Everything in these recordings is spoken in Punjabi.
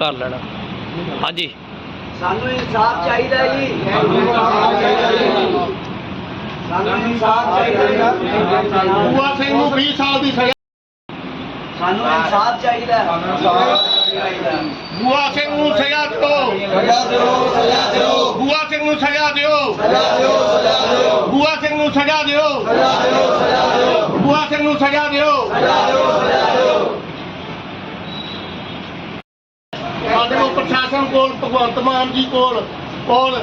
ਕਰ ਲੈਣਾ। ਹਾਂਜੀ। ਸਾਨੂੰ ਇਨਸਾਫ ਚਾਹੀਦਾ ਜੀ। ਸਾਨੂੰ ਇਨਸਾਫ ਚਾਹੀਦਾ ਬੂਆ ਸਿੰਘ ਨੂੰ 20 ਸਾਲ ਦੀ ਸਜ਼ਾ। ਸਾਨੂੰ ਇਨਸਾਫ ਚਾਹੀਦਾ ਬੂਆ ਸਿੰਘ ਨੂੰ ਸਜ਼ਾ ਦਿਓ। ਸਜ਼ਾ ਦਿਓ ਸਜ਼ਾ ਦਿਓ। ਬੂਆ ਸਿੰਘ ਨੂੰ ਸਜ਼ਾ ਦਿਓ। ਸਜ਼ਾ ਦਿਓ ਸਜ਼ਾ ਦਿਓ। ਬੂਆ ਸਿੰਘ ਨੂੰ ਸਜ਼ਾ ਦਿਓ। ਸਜ਼ਾ ਦਿਓ ਸਜ਼ਾ ਦਿਓ। ਬੂਆ ਸਿੰਘ ਨੂੰ ਸਜ਼ਾ ਦਿਓ। ਸਜ਼ਾ ਦਿਓ ਸਜ਼ਾ ਦਿਓ ਸਾਡੇ ਕੋਲ ਪ੍ਰਸ਼ਾਸਨ ਕੋਲ ਭਗਵੰਤ ਮਾਨ ਜੀ ਕੋਲ ਕੋਲ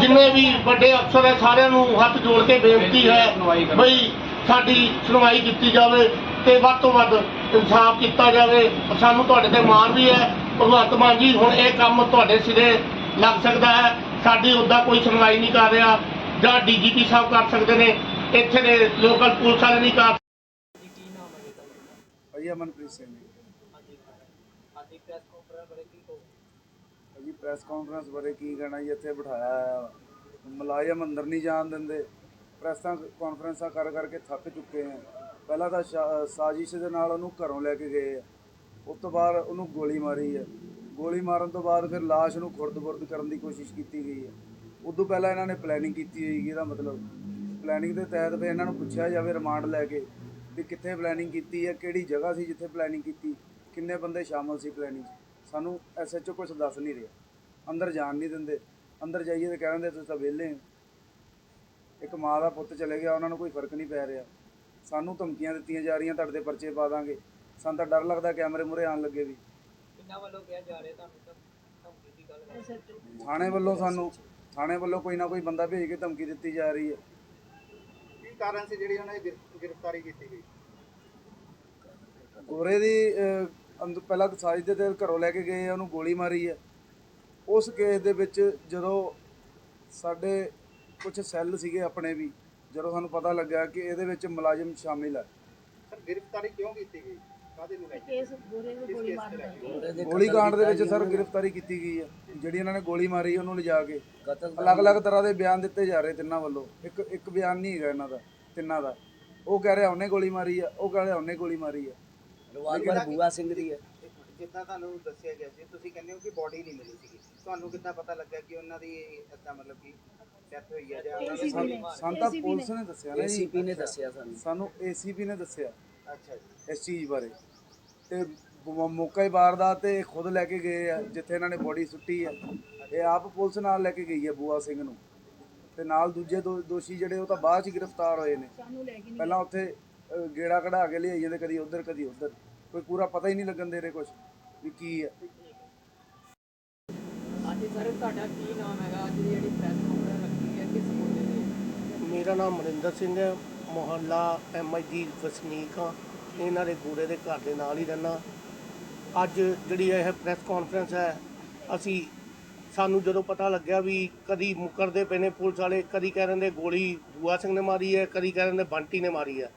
ਜਿੰਨੇ ਵੀ ਵੱਡੇ ਅਫਸਰ ਹੈ ਸਾਰਿਆਂ ਨੂੰ ਹੱਥ ਜੋੜ ਕੇ ਬੇਨਤੀ ਹੈ ਬਈ ਸਾਡੀ ਸੁਣਵਾਈ ਕੀਤੀ ਜਾਵੇ ਤੇ ਵੱਧ ਤੋਂ ਵੱਧ ਇਨਸਾਫ ਕੀਤਾ ਜਾਵੇ। ਸਾਨੂੰ ਤੁਹਾਡੇ ਤੇ ਮਾਣ ਵੀ ਹੈ। ਭਗਵੰਤ ਮਾਨ ਜੀ ਹੁਣ ਇਹ ਕੰਮ ਤੁਹਾਡੇ ਸਿਰੇ ਲੱਗ ਸਕਦਾ ਹੈ। ਸਾਡੀ ਉਹਦਾ ਕੋਈ ਸੁਣਵਾਈ ਨਹੀਂ ਕਰ ਰਿਹਾ। ਜਾਂ ਡੀਜੀਪੀ ਸਾਹਿਬ ਕਰ ਸਕਦੇ ਨੇ। ਇੱਥੇ ਦੇ ਲੋਕਲ ਪੁਲਿਸ ਵਾਲੇ ਨਹੀਂ ਕਰ ਭਾਜੀ ਅਮਨਪ੍ਰੀਤ ਸਿੰਘ ਜੀ। ਭਾਜੀ ਪ੍ਰੈਸ ਕਾਨਫਰੰਸ ਜੀ ਪ੍ਰੈਸ ਕਾਨਫਰੰਸ ਬਾਰੇ ਕੀ ਕਹਿਣਾ ਜੀ, ਇੱਥੇ ਬਿਠਾਇਆ ਹੈ ਮੁਲਾਜ਼ਮ ਅੰਦਰ ਨਹੀਂ ਜਾਣ ਦਿੰਦੇ। ਪ੍ਰੈਸਾਂ, ਕਾਨਫਰੰਸਾਂ ਕਰ ਕਰਕੇ ਥੱਕ ਚੁੱਕੇ ਹਾਂ ਪਹਿਲਾਂ ਤਾਂ ਸ਼ਾ- ਸਾਜ਼ਿਸ਼ ਦੇ ਨਾਲ ਉਹਨੂੰ ਘਰੋਂ ਲੈ ਕੇ ਗਏ ਆ। ਉਸ ਤੋਂ ਬਾਅਦ ਉਹਨੂੰ ਗੋਲੀ ਮਾਰੀ ਹੈ ਗੋਲੀ ਮਾਰਨ ਤੋਂ ਬਾਅਦ ਫਿਰ ਲਾਸ਼ ਨੂੰ ਖੁਰਦ-ਬੁਰਦ ਕਰਨ ਦੀ ਕੋਸ਼ਿਸ਼ ਕੀਤੀ ਗਈ ਹੈ ਉਦੋਂ ਪਹਿਲਾਂ ਇਹਨਾਂ ਨੇ ਪਲੈਨਿੰਗ ਕੀਤੀ ਹੋਈ ਇਹਦਾ ਮਤਲਬ ਪਲੈਨਿੰਗ ਦੇ ਤਹਿਤ ਫਿਰ ਇਹਨਾਂ ਨੂੰ ਪੁੱਛਿਆ ਜਾਵੇ ਰਿਮਾਂਡ ਲੈ ਕੇ ਵੀ ਕਿੱਥੇ ਪਲੈਨਿੰਗ ਕੀਤੀ ਹੈ ਕਿਹੜੀ ਜਗ੍ਹਾ ਸੀ ਜਿੱਥੇ ਪਲੈਨਿੰਗ ਕੀਤੀ, ਕਿੰਨੇ ਬੰਦੇ ਸ਼ਾਮਲ ਸੀ ਪਲੈਨਿੰਗ 'ਚ। ਸਾਨੂੰ ਐਸਐਚਓ ਕੁਝ ਦੱਸ ਨਹੀਂ ਰਿਹਾ। ਅੰਦਰ ਜਾਣ ਨਹੀਂ ਦਿੰਦੇ। ਅੰਦਰ ਜਾਈਏ ਤੇ ਕਹਿ ਦਿੰਦੇ ਤੁਸੀਂ ਤਾਂ ਵਿਹਲੇ ਹੋ। ਇੱਕ ਮਾਂ ਦਾ ਪੁੱਤ ਚਲੇ ਗਿਆ ਉਹਨਾਂ ਨੂੰ ਕੋਈ ਫ਼ਰਕ ਨਹੀਂ ਪੈ ਰਿਹਾ। ਸਾਨੂੰ ਧਮਕੀਆਂ ਦਿੱਤੀਆਂ ਜਾ ਰਹੀਆਂ ਤੁਹਾਡੇ ਤੇ ਪਰਚੇ ਪਾ ਦਾਂਗੇ। ਸਾਨੂੰ ਤਾਂ ਡਰ ਲੱਗਦਾ ਕੈਮਰੇ ਮੂਹਰੇ ਆਉਣ ਲੱਗੇ ਵੀ। ਥਾਣੇ ਵੱਲੋਂ ਸਾਨੂੰ ਥਾਣੇ ਵੱਲੋਂ ਕੋਈ ਨਾ ਕੋਈ ਬੰਦਾ ਭੇਜ ਕੇ ਧਮਕੀ ਦਿੱਤੀ ਜਾ ਰਹੀ ਹੈ। ਕੀ ਕਾਰਨ ਸੀ ਜਿਹੜੀ ਉਹਨਾਂ ਦੀ ਗ੍ਰਿਫ- ਗ੍ਰਿਫਤਾਰੀ ਕੀਤੀ ਗਈ? ਗੋਰੇ ਦੀ ਅਹ, ਅੰਦ- ਪਹਿਲਾਂ ਸਾਜ ਦੇ ਤੇ ਘਰੋਂ ਲੈ ਕੇ ਗਏ ਆ, ਉਹਨੂੰ ਗੋਲੀ ਮਾਰੀ ਹੈ ਉਸ ਕੇਸ ਦੇ ਵਿੱਚ ਜਦੋਂ ਸਾਡੇ ਕੁਝ ਸੈੱਲ ਸੀਗੇ ਆਪਣੇ ਵੀ ਜਦੋਂ ਸਾਨੂੰ ਪਤਾ ਲੱਗਾ ਕਿ ਇਹਦੇ ਵਿੱਚ ਮੁਲਾਜ਼ਮ ਸ਼ਾਮਿਲ ਹੈ ਸਰ ਗ੍ਰਿਫਤਾਰੀ ਕਿਉਂ ਕੀਤੀ ਗਈ? ਕਾਹਦੇ ਨੂੰ ਲੈ ਕੇ ਕੇਸ ਗੋਰੇ ਨੂੰ ਗੋਲੀ ਮਾਰਨ ਦਾ ਗੋਲੀ ਕਾਂਡ ਦੇ ਵਿੱਚ ਸਰ ਗ੍ਰਿਫਤਾਰੀ ਕੀਤੀ ਗਈ ਹੈ ਜਿਹੜੀ ਇਹਨਾਂ ਨੇ ਗੋਲੀ ਮਾਰੀ ਉਹਨੂੰ ਲਿਜਾ ਕੇ। ਅਲੱਗ-ਅਲੱਗ ਤਰ੍ਹਾਂ ਦੇ ਬਿਆਨ ਦਿੱਤੇ ਜਾ ਰਹੇ ਤਿੰਨਾਂ ਵੱਲੋਂ। ਇੱਕ ਇੱਕ ਬਿਆਨ ਨਹੀਂ ਹੈਗਾ ਇਹਨਾਂ ਦਾ ਤਿੰਨਾਂ ਦਾ। ਉਹ ਕਹਿ ਰਿਹਾ ਉਹਨੇ ਗੋਲੀ ਮਾਰੀ ਹੈ ਉਹ ਕਹਿ ਰਿਹਾ ਉਹਨੇ ਗੋਲੀ ਮਾਰੀ ਹੈ ਰਿਵਾਲਵਰ ਬੂਆ ਸਿੰਘ ਦੀ ਹੈ। ਜਿੱਦਾਂ ਤੁਹਾਨੂੰ ਦੱਸਿਆ ਗਿਆ ਸੀ ਤੁਸੀਂ ਕਹਿੰਦੇ ਹੋ ਕਿ ਬੋਡੀ ਨਹੀਂ ਮਿਲੀ ਸੀਗੀ। ਤੁਹਾਨੂੰ ਕਿੱਦਾਂ ਪਤਾ ਲੱਗਾ ਕਿ ਉਹਨਾਂ ਦੀ ਇਦਾਂ ਮਤਲਬ ਕਿ ਡੈਥ ਹੋਈ ਹੈ ਜਾਂ ਉਹਨਾਂ ਦੀ ACP ਨੇ। ਸਾਨੂੰ ਤਾਂ ਪੁਲਿਸ ਨੇ ਦੱਸਿਆ ਨਾ ਜੀ। ਏਸੀਪੀ ਨੇ ਦੱਸਿਆ ਸਾਨੂੰ। ਸਾਨੂੰ ਏਸੀਪੀ ਨੇ ਦੱਸਿਆ ਅੱਛਾ ਜੀ। ਇਸ ਚੀਜ਼ ਬਾਰੇ। ਤੇ ਮ- ਮੌਕਾ ਹੀ ਵਾਰਦਾਤ ਤੇ ਖੁਦ ਲੈ ਕੇ ਗਏ ਆ ਜਿੱਥੇ ਇਹਨਾਂ ਨੇ ਬੋਡੀ ਸੁੱਟੀ ਆ। ਇਹ ਆਪ ਪੁਲਿਸ ਨਾਲ ਲੈ ਕੇ ਗਈ ਹੈ ਬੂਆ ਸਿੰਘ ਨੂੰ। ਤੇ ਨਾਲ ਦੂਜੇ ਦੋ ਦੋਸ਼ੀ ਜਿਹੜੇ ਉਹ ਤਾਂ ਬਾਅਦ ਚ ਗ੍ਰਿਫਤਾਰ ਹੋਏ ਨੇ। ਪਹਿਲਾਂ ਉੱਥੇ ਗੇੜਾ ਕਢਾ ਕੇ ਲਿਆਈ ਜਾਂਦੇ ਕਦੀ ਉਧਰ ਕਦੀ ਉਧਰ। ਕੋਈ ਪੂਰਾ ਪਤਾ ਹੀ ਨਹੀਂ ਲੱਗਣ ਦੇ ਰਹੇ ਕੁਝ ਵੀ ਕੀ ਹੈ। ਅੱਜ ਸਰ ਤੁਹਾਡਾ ਕੀ ਨਾਮ ਹੈਗਾ? ਅੱਜ ਦੀ ਜਿਹੜੀ ਪ੍ਰੈਸ ਕਾਨਫਰੰਸ ਰੱਖੀ ਹੈ ਕਿਸ ਮੁੱਦੇ ਤੇ? ਮੇਰਾ ਨਾਮ ਮਨਿੰਦਰ ਸਿੰਘ ਹੈ। ਮੁਹੱਲਾ ਐਮਆਈਜੀ ਵਸਨੀਕ ਹਾਂ। ਇਹਨਾਂ ਦੇ ਗੂੜੇ ਦੇ ਘਰ ਦੇ ਨਾਲ ਹੀ ਰਹਿਣਾ ਅੱਜ ਜਿਹੜੀ ਇਹ ਪ੍ਰੈਸ ਕਾਨਫਰੰਸ ਹੈ ਅਸੀਂ ਸਾਨੂੰ ਜਦੋਂ ਪਤਾ ਲੱਗਿਆ ਵੀ ਕਦੀ ਮੁਕਰਦੇ ਪਏ ਨੇ ਪੁਲਿਸ ਵਾਲੇ ਕਦੀ ਕਹਿ ਰਹੇ ਨੇ ਗੋਲੀ ਬੂਆ ਸਿੰਘ ਨੇ ਮਾਰੀ ਹੈ ਕਦੀ ਕਹਿ ਰਹੇ ਨੇ ਬੰਟੀ ਨੇ ਮਾਰੀ ਹੈ।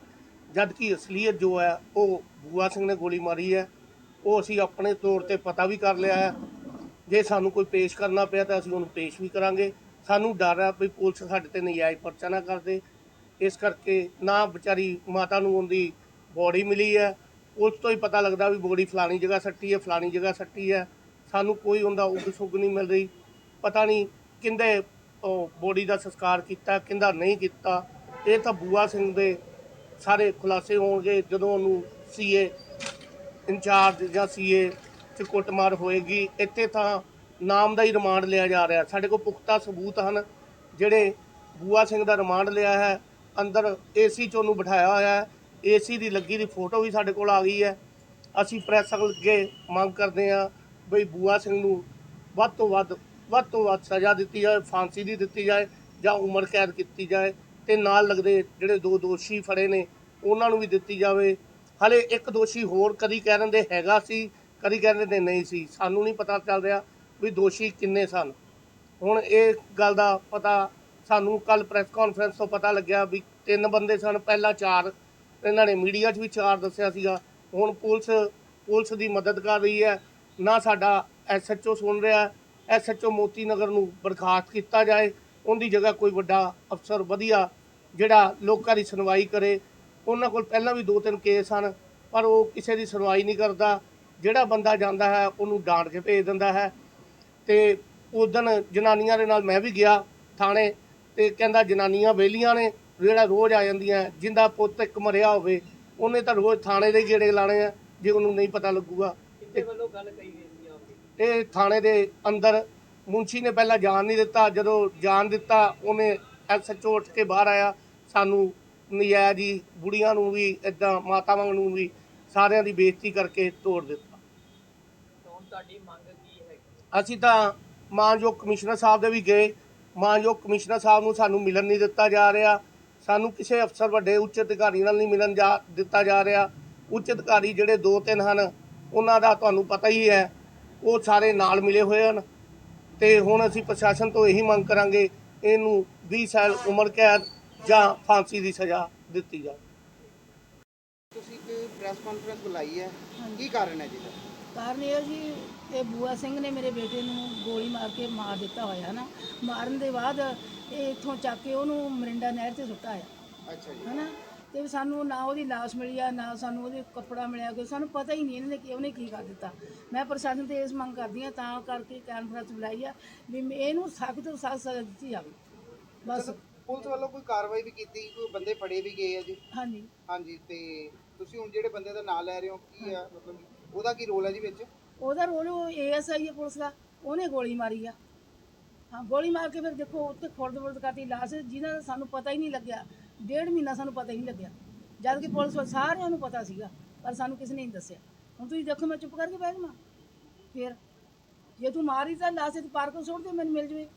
ਜਦ ਕਿ ਅਸਲੀਅਤ ਜੋ ਹੈ, ਉਹ ਬੂਆ ਸਿੰਘ ਨੇ ਗੋਲੀ ਮਾਰੀ ਹੈ। ਉਹ ਅਸੀਂ ਆਪਣੇ ਤੌਰ ਤੇ ਪਤਾ ਵੀ ਕਰ ਲਿਆ ਹੈ। ਜੇ ਸਾਨੂੰ ਕੋਈ ਪੇਸ਼ ਕਰਨਾ ਪਿਆ ਤਾਂ ਅਸੀਂ ਉਹਨੂੰ ਪੇਸ਼ ਵੀ ਕਰਾਂਗੇ। ਸਾਨੂੰ ਡਰ ਹੈ ਵੀ ਪੁਲਿਸ ਸਾਡੇ ਤੇ ਨਜਾਇਜ਼ ਪਰਚਾ ਨਾ ਕਰਦੇ ਇਸ ਕਰਕੇ ਨਾ ਵਿਚਾਰੀ ਮਾਤਾ ਨੂੰ ਉਹਦੀ ਬੋਡੀ ਮਿਲੀ ਹੈ। ਉਸ ਤੋਂ ਹੀ ਪਤਾ ਲੱਗਦਾ ਵੀ ਬੋਡੀ ਫਲਾਣੀ ਜਗ੍ਹਾ ਸੱਟੀ ਹੈ, ਫਲਾਣੀ ਜਗ੍ਹਾ ਸੱਟੀ ਹੈ। ਸਾਨੂੰ ਕੋਈ ਉਹਦਾ ਉਗ ਸੁਗ ਨਹੀਂ ਮਿਲ ਰਹੀ। ਪਤਾ ਨਹੀਂ ਕਿੰਦੇ ਬੋਡੀ ਦਾ ਸੰਸਕਾਰ ਕੀਤਾ, ਕਿੰਦਾ ਨਹੀਂ ਕੀਤਾ। ਇਹ ਤਾਂ ਬੂਆ ਸਿੰਘ ਦੇ ਸਾਰੇ ਖੁਲਾਸੇ ਹੋਣਗੇ ਜਦੋਂ ਉਹਨੂੰ ਸੀਏ ਇੰਚਾਰਜ ਜਾਂ ਸੀਏ ਚ ਕੁੱਟਮਾਰ ਹੋਏਗੀ। ਇੱਥੇ ਤਾਂ ਨਾਮ ਦਾ ਹੀ ਰਿਮਾਂਡ ਲਿਆ ਜਾ ਰਿਹਾ। ਸਾਡੇ ਕੋਲ ਪੁਖਤਾ ਸਬੂਤ ਹਨ। ਜਿਹੜੇ ਬੂਆ ਸਿੰਘ ਦਾ ਰਿਮਾਂਡ ਲਿਆ ਹੈ, ਅੰਦਰ ਏਸੀ ਚ ਉਹਨੂੰ ਬਿਠਾਇਆ ਹੋਇਆ ਹੈ। ਏਸੀ ਦੀ ਲੱਗੀ ਦੀ ਫੋਟੋ ਵੀ ਸਾਡੇ ਕੋਲ ਆ ਗਈ ਹੈ। ਅਸੀਂ ਪ੍ਰੈਸ ਅੱਗੇ ਮੰਗ ਕਰਦੇ ਹਾਂ ਬਈ ਬੂਆ ਸਿੰਘ ਨੂੰ ਵੱਧ ਤੋਂ ਵੱਧ ਵੱਧ ਤੋਂ ਵੱਧ ਸਜ਼ਾ ਦਿੱਤੀ ਜਾਏ ਫਾਂਸੀ ਦੀ ਦਿੱਤੀ ਜਾਏ ਜਾਂ ਉਮਰ ਕੈਦ ਕੀਤੀ ਜਾਏ। ਤੇ ਨਾਲ ਲੱਗਦੇ ਜਿਹੜੇ ਦੋ ਦੋਸ਼ੀ ਫੜੇ ਨੇ, ਉਹਨਾਂ ਨੂੰ ਵੀ ਦਿੱਤੀ ਜਾਵੇ। ਹਲੇ ਇੱਕ ਦੋਸ਼ੀ ਹੋਰ ਕਦੀ ਕਹਿ ਦਿੰਦੇ ਹੈਗਾ ਸੀ, ਕਦੀ ਕਹਿ ਦਿੰਦੇ ਨਹੀਂ ਸੀ। ਸਾਨੂੰ ਨਹੀਂ ਪਤਾ ਚੱਲ ਰਿਹਾ ਵੀ ਦੋਸ਼ੀ ਕਿੰਨੇ ਸਨ। ਹੁਣ ਇਹ ਗੱਲ ਦਾ ਪਤਾ ਸਾਨੂੰ ਕੱਲ ਪ੍ਰੈਸ ਕਾਨਫਰੰਸ ਤੋਂ ਪਤਾ ਲੱਗਿਆ ਵੀ ਤਿੰਨ ਬੰਦੇ ਸਨ, ਪਹਿਲਾਂ ਚਾਰ। ਇਹਨਾਂ ਨੇ ਮੀਡੀਆ 'ਚ ਵੀ ਚਾਰ ਦੱਸਿਆ ਸੀਗਾ। ਹੁਣ ਪੁਲਿਸ ਪੁਲਿਸ ਦੀ ਮਦਦ ਕਰ ਰਹੀ ਹੈ। ਨਾ ਸਾਡਾ ਐਸਐਚਓ ਸੁਣ ਰਿਹਾ। ਐਸਐਚਓ ਮੋਤੀ ਨਗਰ ਨੂੰ ਬਰਖਾਸਤ ਕੀਤਾ ਜਾਏ। ਉਹਦੀ ਜਗ੍ਹਾ ਕੋਈ ਵੱਡਾ ਅਫਸਰ ਵਧੀਆ ਜਿਹੜਾ ਲੋਕਾਂ ਦੀ ਸੁਣਵਾਈ ਕਰੇ। ਉਹਨਾਂ ਕੋਲ ਪਹਿਲਾਂ ਵੀ ਦੋ ਤਿੰਨ ਕੇਸ ਹਨ ਪਰ ਉਹ ਕਿਸੇ ਦੀ ਸੁਣਵਾਈ ਨਹੀਂ ਕਰਦਾ। ਜਿਹੜਾ ਬੰਦਾ ਜਾਂਦਾ ਹੈ ਉਹਨੂੰ ਡਾਂਟ ਕੇ ਭੇਜ ਦਿੰਦਾ ਹੈ। ਤੇ ਉਦਣ ਜਨਾਨੀਆਂ ਦੇ ਨਾਲ ਮੈਂ ਵੀ ਗਿਆ ਥਾਣੇ ਤੇ ਕਹਿੰਦਾ ਜਨਾਨੀਆਂ ਵਿਹਲੀਆਂ ਨੇ ਜਿਹੜਾ ਰੋਜ਼ ਆ ਜਾਂਦੀਆਂ ਜਿੰਦਾ ਪੁੱਤ ਇੱਕ ਮਰਿਆ ਹੋਵੇ ਉਹਨੇ ਤਾਂ ਰੋਜ਼ ਥਾਣੇ ਦੇ ਗੇੜੇ ਲਾਣੇ ਆ ਜੇ ਉਹਨੂੰ ਨਹੀਂ ਪਤਾ ਲੱਗੂਗਾ। ਕਿੰਨੇ ਵੱਲੋਂ ਗੱਲ ਕਹੀ ਗਈ ਸੀ ਆਪਕੀ ਇਹ ਥਾਣੇ ਦੇ ਅੰਦਰ ਮੁੰਸ਼ੀ ਨੇ ਪਹਿਲਾਂ ਜਾਣ ਨਹੀਂ ਦਿੱਤਾ। ਜਦੋਂ ਜਾਣ ਦਿੱਤਾ ਉਹਨੇ ਐਸਐਚਓ ਉੱਠ ਕੇ ਬਾਹਰ ਆਇਆ। ਸਾਨੂੰ ਨਜਾਇਜ਼ ਹੀ ਬੁੜੀਆਂ ਨੂੰ ਵੀ ਇਦਾਂ ਮਾਤਾਵਾਂ ਨੂੰ ਵੀ ਸਾਰਿਆਂ ਦੀ ਬੇਇੱਜ਼ਤੀ ਕਰਕੇ ਤੋੜ ਦਿੱਤਾ। ਤਾਂ ਹੁਣ ਤੁਹਾਡੀ ਮੰਗ ਕੀ ਹੈ? ਅਸੀਂ ਤਾਂ ਮਾਨਯੋਗ ਕਮਿਸ਼ਨਰ ਸਾਹਿਬ ਦੇ ਵੀ ਗਏ। ਮਾਨਯੋਗ ਕਮਿਸ਼ਨਰ ਸਾਹਿਬ ਨੂੰ ਸਾਨੂੰ ਮਿਲਣ ਨਹੀਂ ਦਿੱਤਾ ਜਾ ਰਿਹਾ। ਸਾਨੂੰ ਕਿਸੇ ਅਫਸਰ ਵੱਡੇ ਉੱਚ ਅਧਿਕਾਰੀ ਨਾਲ ਨਹੀਂ ਮਿਲਣ ਜਾ ਦਿੱਤਾ ਜਾ ਰਿਹਾ। ਉੱਚ ਅਧਿਕਾਰੀ ਜਿਹੜੇ ਦੋ ਤਿੰਨ ਹਨ ਉਹਨਾਂ ਦਾ ਤੁਹਾਨੂੰ ਪਤਾ ਹੀ ਹੈ। ਉਹ ਸਾਰੇ ਨਾਲ ਮਿਲੇ ਹੋਏ ਹਨ। ਤੇ ਹੁਣ ਅਸੀਂ ਪ੍ਰਸ਼ਾਸਨ ਤੋਂ ਇਹੀ ਮੰਗ ਕਰਾਂਗੇ ਇਹਨੂੰ 20 ਸਾਲ ਉਮਰ ਕੈਦ ਜਾਂ ਫਾਂਸੀ ਦੀ ਸਜ਼ਾ ਦਿੱਤੀ ਜਾਵੇ। ਤੁਸੀਂ ਇੱਕ ਪ੍ਰੈਸ ਕਾਨਫਰੰਸ ਬੁਲਾਈ ਹੈ ਕੀ ਕਾਰਨ ਹੈ ਜੀ ਦਾ ਕਾਰਨ ਇਹ ਹੈ ਜੀ ਇਹ ਬੂਆ ਸਿੰਘ ਨੇ ਮੇਰੇ ਬੇਟੇ ਨੂੰ ਗੋਲੀ ਮਾਰ ਕੇ ਮਾਰ ਦਿੱਤਾ ਹੋਇਆ ਨਾ। ਮਾਰਨ ਦੇ ਬਾਅਦ ਇਹ ਇੱਥੋਂ ਚੱਕ ਕੇ ਉਹਨੂੰ ਮਰਿੰਡਾ ਨਹਿਰ ਤੇ ਸੁੱਟਾ ਆ ਅੱਛਾ ਜੀ। ਹਨਾ? ਤੇ ਸਾਨੂੰ ਨਾ ਉਹਦੀ ਲਾਸ਼ ਮਿਲੀ ਆ ਨਾ ਸਾਨੂੰ ਉਹਦੇ ਕੱਪੜਾ ਮਿਲਿਆ ਕੋਈ। ਸਾਨੂੰ ਪਤਾ ਹੀ ਨਹੀਂ ਇਹਨਾਂ ਨੇ ਕਿ ਉਹਨੇ ਕੀ ਕਰ ਦਿੱਤਾ। ਮੈਂ ਪ੍ਰਸ਼ਾਸਨ ਤੇ ਇਸ ਮੰਗ ਕਰਦੀ ਆ ਤਾਂ ਕਰਕੇ ਕਾਨਫਰੰਸ ਬੁਲਾਈ ਆ ਵੀ ਇਹਨੂੰ ਸਖਤ ਤੋਂ ਸਖਤ ਸਜ਼ਾ ਦਿੱਤੀ ਜਾਵੇ। ਬਸ। ਪੁਲਿਸ ਵੱਲੋਂ ਕੋਈ ਕਾਰਵਾਈ ਵੀ ਕੀਤੀ ਕੋਈ ਬੰਦੇ ਫੜੇ ਵੀ ਗਏ ਆ ਜੀ? ਹਾਂਜੀ। ਹਾਂਜੀ ਤੇ ਤੁਸੀਂ ਹੁਣ ਜਿਹੜੇ ਬੰਦੇ ਦਾ ਨਾਮ ਲੈ ਰਹੇ ਹੋ ਕੀ ਆ? ਮਤਲਬ ਉਹਦਾ ਕੀ ਰੋਲ ਹੈ ਜੀ ਵਿੱਚ? ਉਹਦਾ ਰੋਲ ਉਹ ਏਐਸਆਈ ਹੈ ਪੁਲਿਸ ਦਾ ਉਹਨੇ ਗੋਲੀ ਮਾਰੀ ਆ। ਹਾਂ ਗੋਲੀ ਮਾਰ ਕੇ ਫਿਰ ਦੇਖੋ ਉੱਤੇ ਖੁਰਦ ਬੁਰਦ ਕਰਤੀ ਲਾਸ਼ ਜਿਨ੍ਹਾਂ ਦਾ ਸਾਨੂੰ ਪਤਾ ਹੀ ਨਹੀਂ ਲੱਗਿਆ। ਡੇਢ ਮਹੀਨਾ ਸਾਨੂੰ ਪਤਾ ਹੀ ਨਹੀਂ ਲੱਗਿਆ। ਜਦ ਕਿ ਪੁਲਿਸ ਵਾਲੇ ਸਾਰਿਆਂ ਨੂੰ ਪਤਾ ਸੀਗਾ ਪਰ ਸਾਨੂੰ ਕਿਸੇ ਨੇ ਨਹੀਂ ਦੱਸਿਆ। ਹੁਣ ਤੁਸੀਂ ਦੇਖੋ ਮੈਂ ਚੁੱਪ ਕਰਕੇ ਬਹਿ ਜਾਵਾਂ। ਫਿਰ ਜੇ ਤੂੰ ਮਾਰੀ ਤਾਂ ਲਾਸ਼ ਤੇ ਪਾਰਕ ਸੁੱਟ ਦੇ ਮੈਨੂੰ ਮਿਲ ਜਵੇ।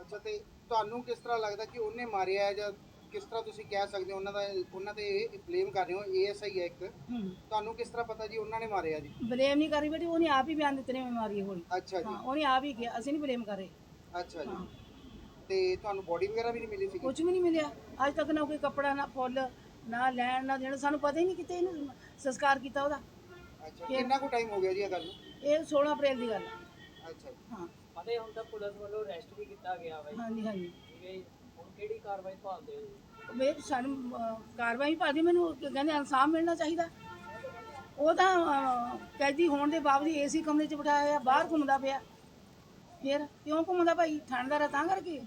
ਅੱਛਾ ਤੇ ਤੁਹਾਨੂੰ ਕਿਸ ਤਰ੍ਹਾਂ ਲੱਗਦਾ ਕਿ ਉਹਨੇ ਮਾਰਿਆ ਹੈ ਜਾਂ ਕਿਸ ਤਰ੍ਹਾਂ ਤੁਸੀਂ ਕਹਿ ਸਕਦੇ ਹੋ ਉਹਨਾਂ ਦਾ ਉਹਨਾਂ ਤੇ ਬਲੇਮ ਕਰ ਰਹੇ ਹੋ ਏਐਸਆਈ ਹੈ ਇੱਕ। ਤੁਹਾਨੂੰ ਕਿਸ ਤਰ੍ਹਾਂ ਪਤਾ ਜੀ ਉਹਨਾਂ ਨੇ ਮਾਰਿਆ ਜੀ? ਬਲੇਮ ਨਹੀਂ ਕਰੀ ਬੇਟੀ ਉਹਨੇ ਆਪ ਹੀ ਬਿਆਨ ਦਿੱਤੇ ਨੇ ਮੈਂ ਮਾਰੀ ਹੈ ਗੋਲੀ। ਅੱਛਾ ਜੀ। ਹਾਂ ਉਹਨੇ ਆਪ ਹੀ ਕਿਹਾ ਅਸੀਂ ਨਹੀਂ ਬਲੇਮ ਕਰ ਰਹੇ। ਅੱਛਾ ਜੀ। ਤੇ ਤੁਹਾਨੂੰ ਬੋਡੀ ਵਗੈਰਾ ਵੀ ਨਹੀਂ ਮਿਲੀ ਸੀ ਕੁਝ ਵੀ ਨਹੀਂ ਮਿਲਿਆ। ਅੱਜ ਤੱਕ ਨਾ ਕੋਈ ਕੱਪੜਾ ਨਾ ਫੁੱਲ ਨਾ ਲੈਣ ਨਾ ਦੇਣ ਸਾਨੂੰ ਪਤਾ ਹੀ ਨਹੀਂ ਕਿਤੇ ਇਹਨੂੰ ਸੰਸਕਾਰ ਕੀਤਾ ਉਹਦਾ। ਅੱਛਾ ਕਿੰਨਾ ਕੁ ਟਾਈਮ ਹੋ ਗਿਆ ਜੀ ਇਹ ਗੱਲ ਨੂੰ? ਇਹ 16 ਅਪ੍ਰੈਲ ਦੀ ਗੱਲ ਹੈ ਅੱਛਾ ਜੀ। ਹਾਂ। ਅਤੇ ਹੁਣ ਤਾਂ ਪੁਲਿਸ ਵੱਲੋਂ ਅਰੈਸਟ ਵੀ ਕੀਤਾ ਗਿਆ ਵਾ ਜੀ ਹਾਂਜੀ ਹਾਂਜੀ। ਠੀਕ ਹੈ ਜੀ। ਹੁਣ ਕਿਹੜੀ ਕਾਰਵਾਈ ਭਾਲਦੇ ਹੋ ਜੀ ਵੇ ਸਾਨੂੰ ਅਹ, ਕਾਰਵਾਈ ਭਾਦੀ ਮੈਨੂੰ ਕਹਿੰਦੇ ਇਨਸਾਫ ਮਿਲਣਾ ਚਾਹੀਦਾ। ਉਹ ਤਾਂ ਅਹ, ਕੈਦੀ ਹੋਣ ਦੇ ਬਾਵਜੂਦ ਏਸੀ ਕਮਰੇ 'ਚ ਬਿਠਾਇਆ ਹੋਇਆ ਬਾਹਰ ਘੁੰਮਦਾ ਪਿਆ। ਫਿਰ ਕਿਉਂ ਘੁੰਮਦਾ ਭਾਈ? ਠੰਡਦਾਰ ਆ ਤਾਂ ਕਰਕੇ।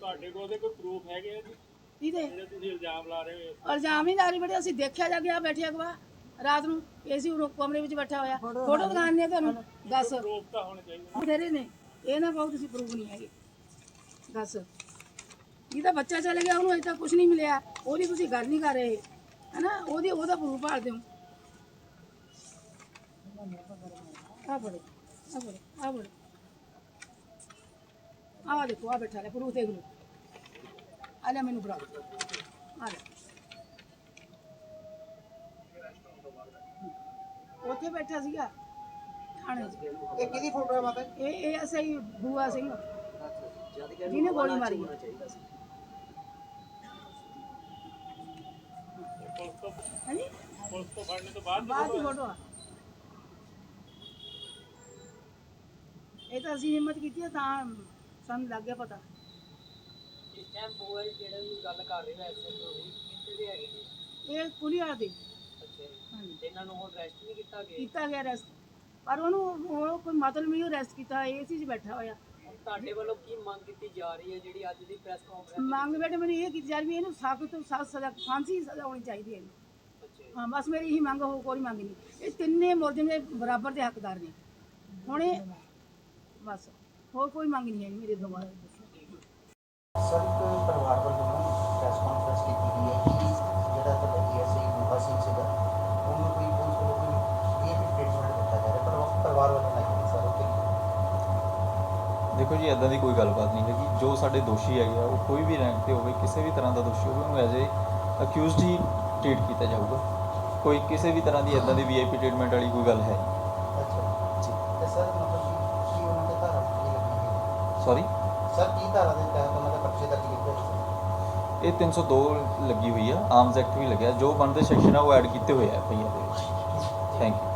ਤੁਹਾਡੇ ਕੋਲ ਉਹਦੇ ਕੋਈ ਪ੍ਰੂਫ ਹੈਗੇ ਆ ਜੀ? ਇਹਦੇ ਜਿਹੜੇ ਤੁਸੀਂ ਇਲਜ਼ਾਮ ਲਾ ਰਹੇ ਹੋ? ਇਲਜ਼ਾਮ ਹੀ ਲਾਰੀ ਬੜੇ ਅਸੀਂ ਦੇਖਿਆ ਜਾ ਗਿਆ ਬੈਠਿਆ ਗਵਾ ਰਾਤ ਨੂੰ ਏਸੀ ਕਮਰੇ ਵਿੱਚ ਬੈਠਾ ਹੋਇਆ। ਫੋਟੋ ਦਿਖਾਣੇ ਤੁਹਾਨੂੰ? ਦੱਸ। ਪ੍ਰੂਫ ਤਾਂ ਹੋਣੇ ਚਾਹੀਦੇ ਬਥੇਰੇ ਨੇ। ਇਹ ਨਾ ਕਹੋ ਤੁਸੀਂ ਪ੍ਰੂਫ ਨਹੀਂ ਹੈਗੇ। ਦੱਸ। ਇਹਦਾ ਬੱਚਾ ਚਲੇ ਗਿਆ ਉਹਨੂੰ ਅਜੇ ਤੱਕ ਕੁਝ ਨਹੀਂ ਮਿਲਿਆ। ਉਹਦੀ ਤੁਸੀਂ ਗੱਲ ਨਹੀਂ ਕਰ ਰਹੇ। ਹੈਨਾ? ਉਹਦੀ ਉਹਦਾ ਪ੍ਰੂਫ ਭਾਲਦੇ ਹੋ ਆ ਬੜੇ ਆ ਬੜੇ ਆ ਬੜੇ ਆ ਦੇਖੋ ਆ ਬੈਠਾ ਲੈ ਪ੍ਰੂਫ ਦੇਖ ਲਓ ਆ ਲੈ ਮੈਨੂੰ ਬਰਾ ਆ ਲੈ ਉੱਥੇ ਬੈਠਾ ਸੀਗਾ ਥਾਣੇ 'ਚ ਇਹ ਕਿਹਦੀ ਫੋਟੋ ਹੈ ਮਾਤਾ ਜੀ? ਇਹ ਇਹ ਅਸਈ ਬੂਆ ਸਿੰਘ ਜਿਹਨੇ ਗੋਲੀ ਮਾਰੀ ਹੈ ਪੁਲਿਸ ਤੋਂ ਹਾਂਜੀ ਪੁਲਿਸ ਤੋਂ ਫੜਨੇ ਤੋਂ ਬਾਅਦ ਬਾਅਦ ਦੀ ਫੋਟੋ ਆ ਇਹ ਤਾਂ ਅਸੀਂ ਹਿੰਮਤ ਕੀਤੀ ਆ ਤਾਂ ਸਾਨੂੰ ਲੱਗ ਗਿਆ ਪਤਾ। ਇਸ ਟਾਈਮ ਬੋਏ ਜਿਹੜੇ ਵੀ ਗੱਲ ਕਰ ਰਹੇ ਹੋ ਐਸਐਚਓ ਵੀ ਕਿੱਥੇ ਦੇ ਹੈਗੇ ਨੇ? ਇਹ ਪੁਲੀਆ ਦੇ। ਅੱਛਾ ਜੀ। ਹਾਂਜੀ। ਤੇ ਇਹਨਾਂ ਨੂੰ ਹੁਣ ਅਰੈਸਟ ਨਹੀਂ ਕੀਤਾ ਗਿਆ ਕੀਤਾ ਗਿਆ ਰੈਸਟ ਪਰ ਉਹਨੂੰ ਉਹ ਕੋਈ ਮਤਲਬ ਨਹੀਂ ਉਹ ਰੈਸਟ ਕੀਤਾ ਇਹ ਸੀ ਬੈਠਾ ਹੋਇਆ। ਹੁਣ ਤੁਹਾਡੇ ਵੱਲੋਂ ਕੀ ਮੰਗ ਕੀਤੀ ਜਾ ਰਹੀ ਹੈ ਜਿਹੜੀ ਅੱਜ ਦੀ ਪ੍ਰੈਸ ਕਾਨਫਰੰਸ ਮੰਗ ਬੇਟੇ ਮੈਨੂੰ ਇਹ ਕੀਤੀ ਜਾ ਰਹੀ ਵੀ ਇਹਨੂੰ ਸਖਤ ਤੋਂ ਸਖਤ ਸਜ਼ਾ ਫਾਂਸੀ ਦੀ ਸਜ਼ਾ ਹੋਣੀ ਚਾਹੀਦੀ ਹੈ। ਇਹਨੂੰ। ਅੱਛਾ ਜੀ। ਹਾਂ ਬਸ ਮੇਰੀ ਇਹੀ ਮੰਗ ਹੋ ਕੋਈ ਮੰਗ ਨਹੀਂ। ਇਹ ਤਿੰਨੇ ਮੁਲਜ਼ਮ ਦੇ ਬਰਾਬਰ ਦੇ ਹੱਕਦਾਰ ਨੇ। ਹੁਣ ਇਹ ਬਸ। ਹੋਰ ਕੋਈ ਮੰਗ ਨਹੀਂ ਹੈ ਮੇਰੇ ਦੁਆਰਾ ਸਰ ਇੱਕ ਪਰਿਵਾਰ ਵੱਲੋਂ ਪ੍ਰੈਸ ਕਾਨਫਰੰਸ ਕੀਤੀ ਗਈ ਹੈ ਕਿ ਜਿਹੜਾ ਤੁਹਾਡਾ ਏਐਸਆਈ ਬੂਹਾ ਸਿੰਘ ਸੀਗਾ ਉਹਨੂੰ ਕੋਈ ਪੁਲਿਸ ਵੱਲੋਂ ਕੋਈ ਇਹ ਵੀ ਟ੍ਰੀਟਮੈਂਟ ਦਿੱਤਾ ਜਾ ਰਿਹਾ ਪਰ ਪਰਿਵਾਰ ਵੱਲੋਂ ਨਹੀਂ ਸਰ ਉਹ ਤੇ ਦੇਖੋ ਜੀ ਇਦਾਂ ਦੀ ਕੋਈ ਗੱਲਬਾਤ ਨਹੀਂ ਹੈਗੀ। ਜੋ ਸਾਡੇ ਦੋਸ਼ੀ ਹੈਗੇ ਆ ਉਹ ਕੋਈ ਵੀ ਰੈਂਕ ਤੇ ਹੋਵੇ ਕਿਸੇ ਵੀ ਤਰ੍ਹਾਂ ਦਾ ਦੋਸ਼ੀ ਹੋਵੇ ਉਹਨੂੰ ਐਜ਼ ਏ ਅਕਿਊਜ਼ਡ ਹੀ ਟ੍ਰੀਟ ਕੀਤਾ ਜਾਊਗਾ। ਕੋਈ ਕਿਸੇ ਵੀ ਤਰ੍ਹਾਂ ਦੀ ਇਦਾਂ ਦੀ ਵੀਆਈਪੀ ਟ੍ਰੀਟਮੈਂਟ ਵਾਲੀ ਕੋਈ ਗੱਲ ਹੈ ਅੱਛਾ ਜੀ। ਤੇ ਸਰ ਮਤਲਬ ਕਿ ਕੀ ਉਹਨਾਂ ਦੇ ਧਾਰਾ ਕੀ ਲੱਗੀ ਹੋਈ ਸੌਰੀ ਸਰ ਕੀ ਧਾਰਾ ਦੇ ਤਹਿਤ ਉਹਨਾਂ ਦੇ ਪਰਚੇ ਦਰਜ ਕੀਤੇ ਹੋਏ ਸੀ? ਇਹ 302 ਲੱਗੀ ਹੋਈ ਆ ਆਰਮਸ ਐਕਟ ਵੀ ਲੱਗਿਆ ਜੋ ਬਣਦੇ ਸੈਕਸ਼ਨ ਆ ਉਹ ਐਡ ਕੀਤੇ ਹੋਏ ਆ ਪਈਆਂ ਦੇ ਵਿੱਚ। Thank you